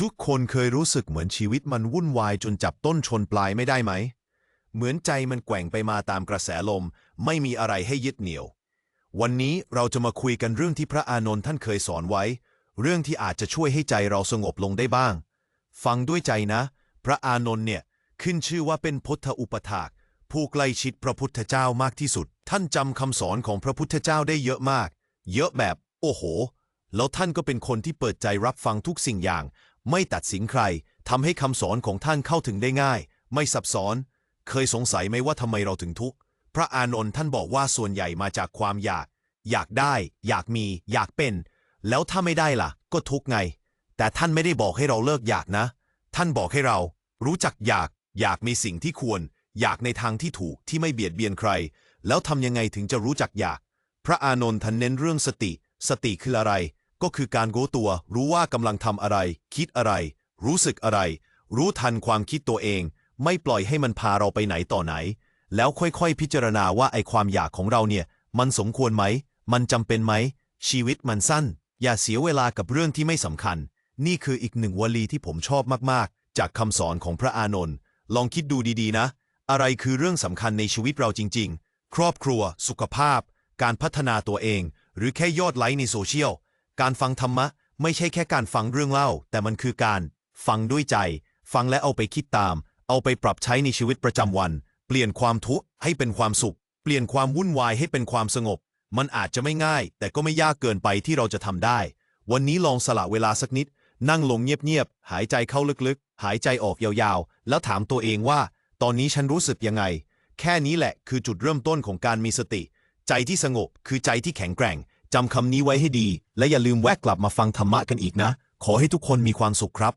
ทุกคนเคยรู้สึกเหมือนชีวิตมันวุ่นวายจนจับต้นชนปลายไม่ได้ไหม เหมือนใจมันแกว่งไปมาตามกระแสลม ไม่มีอะไรให้ยึดเหนี่ยว วันนี้เราจะมาคุยกันเรื่องที่พระอานนท์ท่านเคยสอนไว้ เรื่องที่อาจจะช่วยให้ใจเราสงบลงได้บ้าง ฟังด้วยใจนะ พระอานนท์เนี่ยขึ้นชื่อว่าเป็นพุทธอุปถาก ผู้ใกล้ชิดพระพุทธเจ้ามากที่สุด ท่านจำคำสอนของพระพุทธเจ้าได้เยอะมาก เยอะแบบ โอ้โห แล้วท่านก็เป็นคนที่เปิดใจรับฟังทุกสิ่งอย่าง ไม่ตัดสินใครทำให้คำสอนของท่านเข้าถึงได้ง่าย ไม่ซับซ้อน เคยสงสัยไหมว่าทำไมเราถึงทุกข์พระอานนท์ท่านบอกว่าส่วนใหญ่มาจากความอยาก อยากได้ อยากมี อยากเป็น แล้วถ้าไม่ได้ล่ะ ก็ทุกข์ไง แต่ท่านไม่ได้บอกให้เราเลิกอยากนะ ท่านบอกให้เรา รู้จักอยาก อยากมีสิ่งที่ควร อยากในทางที่ถูกที่ไม่เบียดเบียนใคร แล้วทำยังไงถึงจะรู้จักอยาก พระอานนท์ท่านเน้นเรื่องสติ สติคืออะไร ก็คือการรู้ตัว รู้ว่ากำลังทำอะไร คิดอะไร รู้สึกอะไร รู้ทันความคิดตัวเอง ไม่ปล่อยให้มันพาเราไปไหนต่อไหน แล้วค่อยๆ พิจารณาว่าไอความอยากของเราเนี่ย มันสมควรไหม มันจำเป็นไหม ชีวิตมันสั้น อย่าเสียเวลากับเรื่องที่ไม่สำคัญ นี่คืออีกหนึ่งวลีที่ผมชอบมากๆ จากคำสอนของพระอานนท์ลองคิดดูดีๆนะ อะไรคือเรื่องสำคัญในชีวิตเราจริง ๆ ครอบครัว สุขภาพ การพัฒนาตัวเอง หรือแค่ยอดไลค์ในโซเชียล การฟังธรรมะไม่ใช่แค่การฟังเรื่องเล่า แต่มันคือการ ฟังด้วยใจ ฟังและเอาไปคิดตาม เอาไปปรับใช้ในชีวิตประจำวัน เปลี่ยนความทุกข์ให้เป็นความสุข เปลี่ยนความวุ่นวายให้เป็นความสงบ มันอาจจะไม่ง่าย แต่ก็ไม่ยากเกินไปที่เราจะทำได้ วันนี้ลองสละเวลาสักนิด นั่งลงเงียบๆหายใจเข้าลึกๆ หายใจออกยาวๆ แล้วถามตัวเองว่า ตอนนี้ฉันรู้สึกยังไง แค่นี้แหละคือจุดเริ่มต้นของการมีสติ ใจที่สงบคือใจที่แข็งแกร่ง จำคำนี้ไว้ให้ดี และอย่าลืมแวะกลับมาฟังธรรมะกันอีกนะ ขอให้ทุกคนมีความสุขครับ